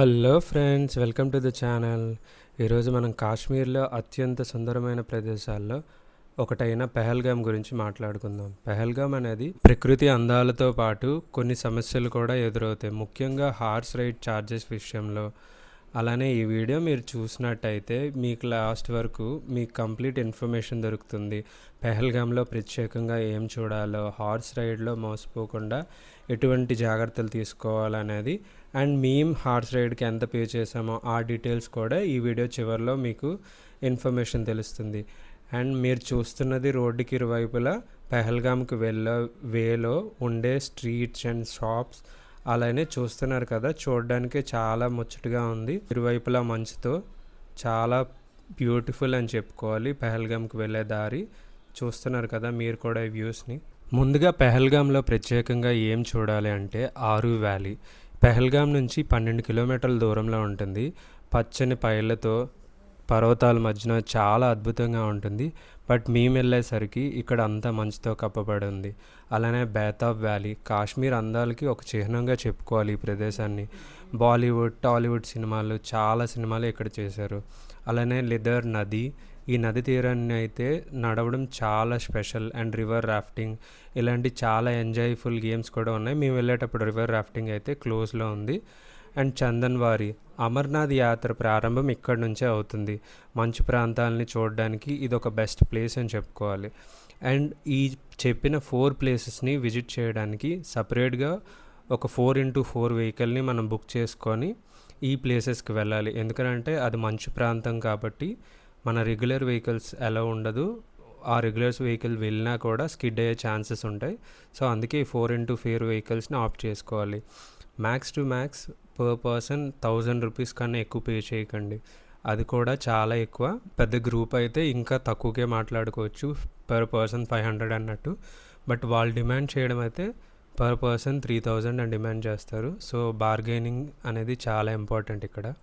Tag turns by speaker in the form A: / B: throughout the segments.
A: Hello friends welcome to the channel. ఈరోజు మనం కాశ్మీర్లో అత్యంత సుందరమైన ప్రదేశాల్లో ఒకటైన పెహల్గామ్ గురించి మాట్లాడుకుందాం. పెహల్గామ్ అనేది ప్రకృతి అందాలతో పాటు కొన్ని సమస్యలు కూడా ఎదురవుతాయి. ముఖ్యంగా హార్స్ రైడ్ ఛార్జెస్ విషయంలో. అలానే ఈ వీడియో మీరు చూసినట్టయితే మీకు లాస్ట్ వరకు మీకు కంప్లీట్ ఇన్ఫర్మేషన్ దొరుకుతుంది. పెహల్గామ్లో ప్రత్యేకంగా ఏం చూడాలో హార్స్ రైడ్లో మోసపోకుండా ఎటువంటి జాగ్రత్తలు తీసుకోవాలనేది అండ్ మేము హార్స్ రైడ్కి ఎంత పే చేసామో ఆ డీటెయిల్స్ కూడా ఈ వీడియో చివరిలో మీకు ఇన్ఫర్మేషన్ తెలుస్తుంది. అండ్ మీరు చూస్తున్నది రోడ్డుకి ఇరువైపులా పెహల్గామ్కి వెళ్ళే వేలో ఉండే స్ట్రీట్స్ అండ్ షాప్స్ అలానే చూస్తున్నారు కదా. చూడడానికి చాలా ముచ్చటగా ఉంది. ఇరువైపులా మంచుతో చాలా బ్యూటిఫుల్ అని చెప్పుకోవాలి పెహల్గామ్కి వెళ్ళే దారి. చూస్తున్నారు కదా మీరు కూడా ఈ వ్యూస్ని. ముందుగా పెహల్గామ్లో ప్రత్యేకంగా ఏం చూడాలి అంటే ఆరు వ్యాలీ. పెహల్గాం నుంచి పన్నెండు కిలోమీటర్ల దూరంలో ఉంటుంది. పచ్చని పైర్లతో పర్వతాల మధ్యన చాలా అద్భుతంగా ఉంటుంది. బట్ మేము వెళ్ళేసరికి ఇక్కడ అంతా మంచుతో కప్పబడి ఉంది. అలానే బేతాబ్ వ్యాలీ కాశ్మీర్ అందాలకి ఒక చిహ్నంగా చెప్పుకోవాలి ఈ ప్రదేశాన్ని. బాలీవుడ్ టాలీవుడ్ సినిమాలు చాలా సినిమాలు ఇక్కడ చేశారు. అలానే లిదర్ నది ఈ నది తీరాన్ని అయితే నడవడం చాలా స్పెషల్ అండ్ రివర్ రాఫ్టింగ్. ఇలాంటి చాలా ఎంజాయ్ఫుల్ గేమ్స్ కూడా ఉన్నాయి. మేము వెళ్ళేటప్పుడు రివర్ రాఫ్టింగ్ అయితే క్లోజ్లో ఉంది. అండ్ చందన్వారి అమర్నాథ్ యాత్ర ప్రారంభం ఇక్కడ నుంచే అవుతుంది. మంచు ప్రాంతాలని చూడడానికి ఇది ఒక బెస్ట్ ప్లేస్ అని చెప్పుకోవాలి. అండ్ ఈ చెప్పిన ఫోర్ ప్లేసెస్ని విజిట్ చేయడానికి సపరేట్గా ఒక ఫోర్ ఇంటూ ఫోర్ వెహికల్ని మనం బుక్ చేసుకొని ఈ ప్లేసెస్కి వెళ్ళాలి. ఎందుకంటే అది మంచు ప్రాంతం కాబట్టి మన రెగ్యులర్ వెహికల్స్ ఎలా ఉండదు. ఆ రెగ్యులర్స్ వెహికల్ వెళ్ళినా కూడా స్కిడ్ అయ్యే ఛాన్సెస్ ఉంటాయి. సో అందుకే ఫోర్ ఇంటూ ఫోర్ వెహికల్స్ని ఆప్ట్ చేసుకోవాలి. Max to max per person thousand rupees కన్నా ఎక్కువ పే చేయకండి. అది కూడా చాలా ఎక్కువ. పెద్ద గ్రూప్ అయితే ఇంకా తక్కువకే మాట్లాడుకోవచ్చు. పర్ పర్సన్ ఫైవ్ హండ్రెడ్ అన్నట్టు. బట్ వాళ్ళు డిమాండ్ చేయడం అయితే పర్ పర్సన్ త్రీ థౌజండ్ అని డిమాండ్ చేస్తారు. సో బార్గెనింగ్ అనేది చాలా ఇంపార్టెంట్ ఇక్కడ.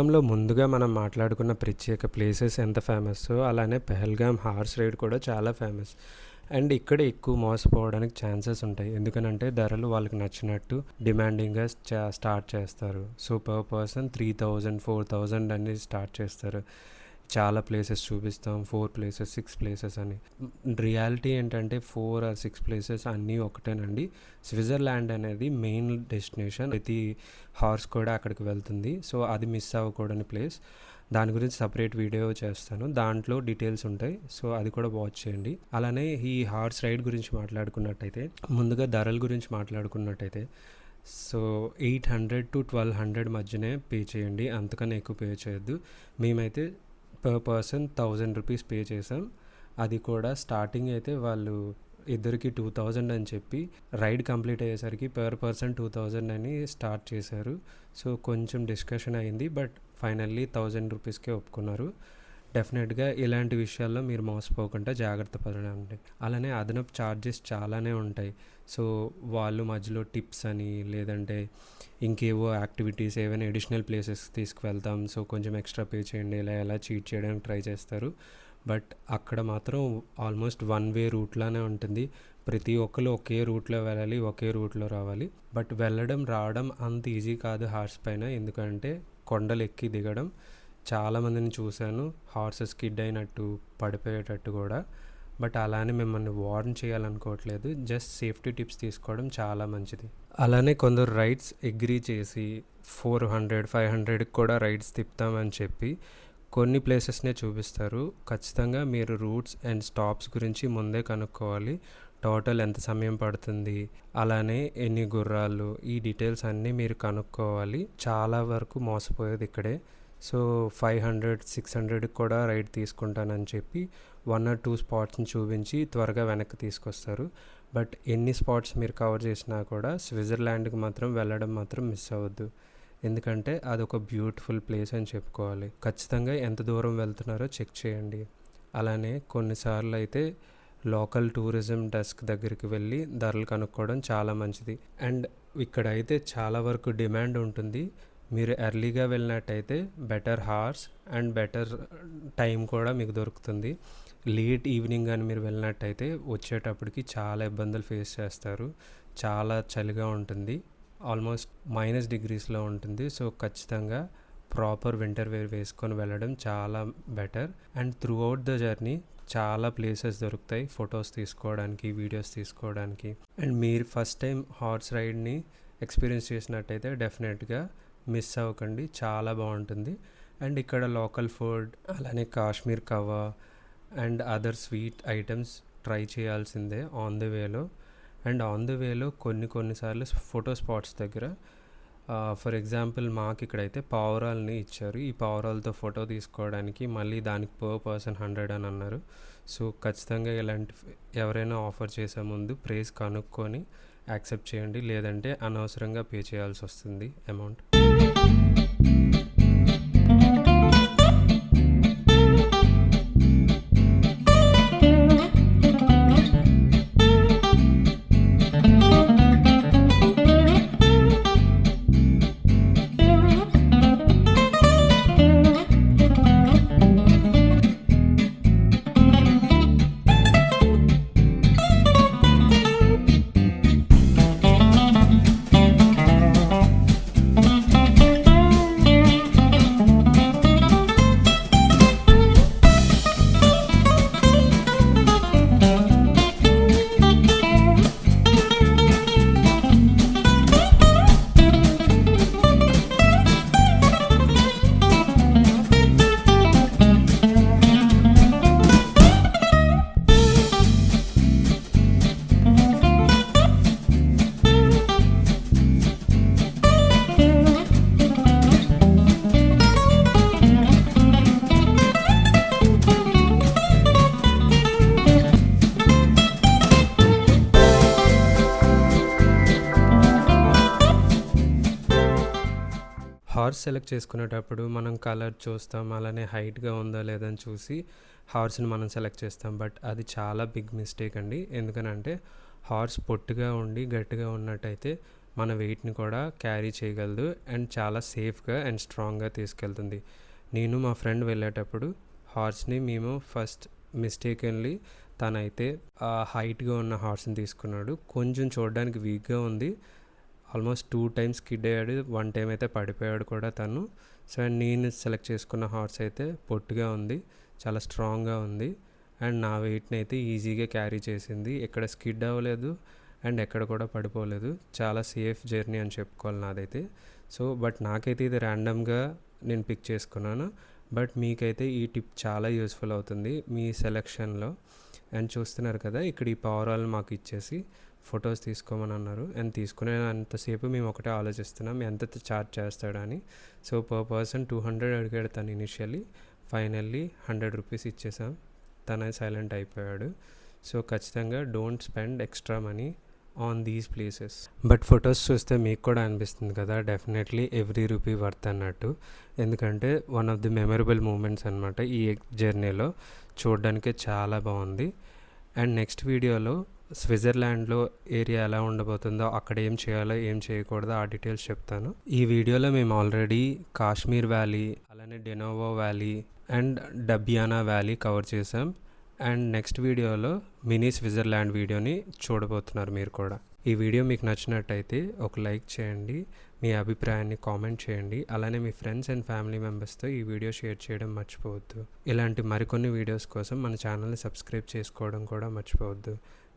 A: పెహల్గామ్లో ముందుగా మనం మాట్లాడుకున్న ప్రత్యేక ప్లేసెస్ ఎంత ఫేమస్? అలానే పెహల్గామ్ హార్స్ రైడ్ కూడా చాలా ఫేమస్. అండ్ ఇక్కడ ఎక్కువ మోసపోవడానికి ఛాన్సెస్ ఉంటాయి. ఎందుకనంటే ధరలు వాళ్ళకి నచ్చినట్టు డిమాండింగ్గా చా స్టార్ట్ చేస్తారు. So per person three thousand four thousand అనేది స్టార్ట్ చేస్తారు. చాలా ప్లేసెస్ చూపిస్తాం. ఫోర్ ప్లేసెస్ సిక్స్ ప్లేసెస్ అని. రియాలిటీ ఏంటంటే ఫోర్ ఆర్ సిక్స్ ప్లేసెస్ అన్నీ ఒకటేనండి. స్విట్జర్లాండ్ అనేది మెయిన్ డెస్టినేషన్ ప్రతి హార్స్ కూడా అక్కడికి వెళ్తుంది. సో అది మిస్ అవ్వకూడని ప్లేస్ దాని గురించి సపరేట్ వీడియో చేస్తాను. దాంట్లో డీటెయిల్స్ ఉంటాయి. సో అది కూడా వాచ్ చేయండి. అలానే ఈ హార్స్ రైడ్ గురించి మాట్లాడుకున్నట్టయితే ముందుగా ధరల గురించి మాట్లాడుకున్నట్టయితే so eight hundred to twelve hundred మధ్యనే పే చేయండి. అంతకన్నా ఎక్కువ పే చేయొద్దు. మేమైతే per person thousand rupees pay చేసాం అది కూడా స్టార్టింగ్ అయితే వాళ్ళు ఇద్దరికి టూ థౌజండ్ అని చెప్పి రైడ్ కంప్లీట్ అయ్యేసరికి పర్ పర్సన్ టూ థౌజండ్ అని స్టార్ట్ చేశారు. సో కొంచెం డిస్కషన్ అయింది బట్ ఫైనల్లీ థౌజండ్ రూపీస్కే ఒప్పుకున్నారు. డెఫినెట్గా ఇలాంటి విషయాల్లో మీరు మోసపోకుండా జాగ్రత్త పడండి. అలానే అదనపు ఛార్జెస్ చాలానే ఉంటాయి. సో వాళ్ళు మధ్యలో టిప్స్ అని లేదంటే ఇంకేవో యాక్టివిటీస్ ఏవైనా అడిషనల్ ప్లేసెస్ తీసుకువెళ్తాం. సో కొంచెం ఎక్స్ట్రా పే చేయండి ఇలా ఎలా చీట్ చేయడానికి ట్రై చేస్తారు. బట్ అక్కడ మాత్రం ఆల్మోస్ట్ వన్ వే రూట్లానే ఉంటుంది. ప్రతి ఒక్కరు ఒకే రూట్లో వెళ్ళాలి ఒకే రూట్లో రావాలి. బట్ వెళ్ళడం రావడం అంత ఈజీ కాదు హార్స్ పైన. ఎందుకంటే కొండలు ఎక్కి దిగడం చాలామందిని చూశాను. హార్సెస్ కిడ్ అయినట్టు పడిపోయేటట్టు కూడా. బట్ అలానే మిమ్మల్ని వార్న్ చేయాలనుకోవట్లేదు. జస్ట్ సేఫ్టీ టిప్స్ తీసుకోవడం చాలా మంచిది. అలానే కొందరు రైడ్స్ అగ్రీ చేసి ఫోర్ హండ్రెడ్ ఫైవ్ హండ్రెడ్కి కూడా రైడ్స్ తిప్పుతామని చెప్పి కొన్ని ప్లేసెస్నే చూపిస్తారు. ఖచ్చితంగా మీరు రూట్స్ అండ్ స్టాప్స్ గురించి ముందే కనుక్కోవాలి. టోటల్ ఎంత సమయం పడుతుంది? అలానే ఎన్ని గుర్రాలు? ఈ డీటెయిల్స్ అన్నీ మీరు కనుక్కోవాలి. చాలా వరకు మోసపోయేది ఇక్కడే. సో ఫైవ్ హండ్రెడ్ సిక్స్ హండ్రెడ్కి కూడా రైడ్ తీసుకుంటానని చెప్పి వన్ ఆర్ టూ స్పాట్స్ని చూపించి త్వరగా వెనక్కి తీసుకొస్తారు. బట్ ఎన్ని స్పాట్స్ మీరు కవర్ చేసినా కూడా స్విట్జర్లాండ్కి మాత్రం వెళ్ళడం మాత్రం మిస్ అవ్వద్దు. ఎందుకంటే అదొక బ్యూటిఫుల్ ప్లేస్ అని చెప్పుకోవాలి. ఖచ్చితంగా ఎంత దూరం వెళ్తున్నారో చెక్ చేయండి. అలానే కొన్నిసార్లు అయితే లోకల్ టూరిజం డెస్క్ దగ్గరికి వెళ్ళి ధరలు కనుక్కోవడం చాలా మంచిది. అండ్ ఇక్కడ అయితే చాలా వరకు డిమాండ్ ఉంటుంది. మీరు ఎర్లీగా వెళ్ళినట్టయితే better horse and better time కూడా మీకు దొరుకుతుంది. లేట్ ఈవినింగ్ కానీ మీరు వెళ్ళినట్టయితే వచ్చేటప్పటికి చాలా ఇబ్బందులు ఫేస్ చేస్తారు. చాలా చలిగా ఉంటుంది. ఆల్మోస్ట్ మైనస్ డిగ్రీస్లో ఉంటుంది. సో ఖచ్చితంగా ప్రాపర్ వింటర్ వేర్ వేసుకొని వెళ్ళడం చాలా better. And throughout the journey చాలా ప్లేసెస్ దొరుకుతాయి. ఫొటోస్ తీసుకోవడానికి వీడియోస్ తీసుకోవడానికి. అండ్ మీరు ఫస్ట్ టైం హార్స్ రైడ్ని ఎక్స్పీరియన్స్ చేసినట్టయితే డెఫినెట్గా మిస్ అవ్వకండి. చాలా బాగుంటుంది. అండ్ ఇక్కడ లోకల్ ఫుడ్ అలానే Kashmir kahwa and other sweet items try చేయాల్సిందే ఆన్ ద వేలో. అండ్ ఆన్ ద వేలో కొన్ని కొన్నిసార్లు ఫోటో స్పాట్స్ దగ్గర ఫర్ ఎగ్జాంపుల్ మాకు ఇక్కడైతే పావురాలని ఇచ్చారు. ఈ పావురాలతో ఫోటో తీసుకోవడానికి మళ్ళీ దానికి పర్ పర్సన్ హండ్రెడ్ అని అన్నారు. సో ఖచ్చితంగా ఇలాంటి ఎవరైనా ఆఫర్ చేసే ముందు ప్రైస్ కనుక్కొని యాక్సెప్ట్ చేయండి. లేదంటే అనవసరంగా పే చేయాల్సి వస్తుంది అమౌంట్. హార్స్ సెలెక్ట్ చేసుకునేటప్పుడు మనం కలర్ చూస్తాం అలానే హైట్గా ఉందా లేదని చూసి హార్స్ని మనం సెలెక్ట్ చేస్తాం. బట్ అది చాలా బిగ్ మిస్టేక్ అండి. ఎందుకనంటే హార్స్ పొట్టుగా ఉండి గట్టిగా ఉన్నట్టయితే మన వెయిట్ని కూడా క్యారీ చేయగలదు అండ్ చాలా సేఫ్గా అండ్ స్ట్రాంగ్గా తీసుకెళ్తుంది. నేను మా ఫ్రెండ్ వెళ్ళేటప్పుడు హార్స్ని మేము ఫస్ట్ మిస్టేకెన్లీ తనైతే హైట్గా ఉన్న హార్స్ని తీసుకున్నాడు. కొంచెం చూడడానికి వీక్గా ఉంది. ఆల్మోస్ట్ టూ టైమ్స్ స్కిడ్ అయ్యాడు. వన్ టైం అయితే పడిపోయాడు కూడా తను. సో అండ్ నేను సెలెక్ట్ చేసుకున్న హార్స్ అయితే పొట్టుగా ఉంది. చాలా స్ట్రాంగ్గా ఉంది. అండ్ నా వెయిట్ని అయితే ఈజీగా క్యారీ చేసింది. ఎక్కడ స్కిడ్ అవ్వలేదు అండ్ ఎక్కడ కూడా పడిపోలేదు. చాలా సేఫ్ జర్నీ అని చెప్పుకోవాలి నాదైతే. సో బట్ నాకైతే ఇది ర్యాండమ్గా నేను పిక్ చేసుకున్నాను. బట్ మీకైతే ఈ టిప్ చాలా యూస్ఫుల్ అవుతుంది మీ సెలెక్షన్లో. అండ్ చూస్తున్నారు కదా ఇక్కడ ఈ పవర్ ఆల్ మాకు ఇచ్చేసి. ఫొటోస్ తీసుకోమని అన్నారు. అండ్ తీసుకునే అంతసేపు మేము ఒకటే ఆలోచిస్తున్నాం ఎంత ఛార్జ్ చేస్తాడని. So per person two hundred అడిగాడు తను ఇనిషియల్లీ ఫైనల్లీ హండ్రెడ్ రూపీస్ ఇచ్చేసాం. తన సైలెంట్ అయిపోయాడు. సో ఖచ్చితంగా don't spend extra money on these places. But photos చూస్తే మీకు కూడా అనిపిస్తుంది కదా డెఫినెట్లీ ఎవ్రీ రూపీ వర్త్ అన్నట్టు. ఎందుకంటే one of the memorable moments అనమాట ఈ జర్నీలో. చూడడానికి చాలా బాగుంది. అండ్ నెక్స్ట్ వీడియోలో స్విట్జర్లాండ్లో ఏరియా ఎలా ఉండబోతుందో అక్కడ ఏం చేయాలో ఏం చేయకూడదో ఆ డీటెయిల్స్ చెప్తాను. ఈ వీడియోలో మేము ఆల్రెడీ కాశ్మీర్ వ్యాలీ అలానే డెనోవో వ్యాలీ అండ్ డబియానా వ్యాలీ కవర్ చేసాం అండ్ నెక్స్ట్ వీడియోలో మినీ స్విట్జర్లాండ్ వీడియోని చూడబోతున్నారు మీరు కూడా. ఈ వీడియో మీకు నచ్చినట్టయితే ఒక లైక్ చేయండి మీ అభిప్రాయాన్ని కామెంట్ చేయండి అలానే మీ ఫ్రెండ్స్ అండ్ ఫ్యామిలీ మెంబర్స్తో ఈ వీడియో షేర్ చేయడం మర్చిపోవద్దు. ఇలాంటి మరికొన్ని వీడియోస్ కోసం మన ఛానల్ని సబ్స్క్రైబ్ చేసుకోవడం కూడా మర్చిపోవద్దు.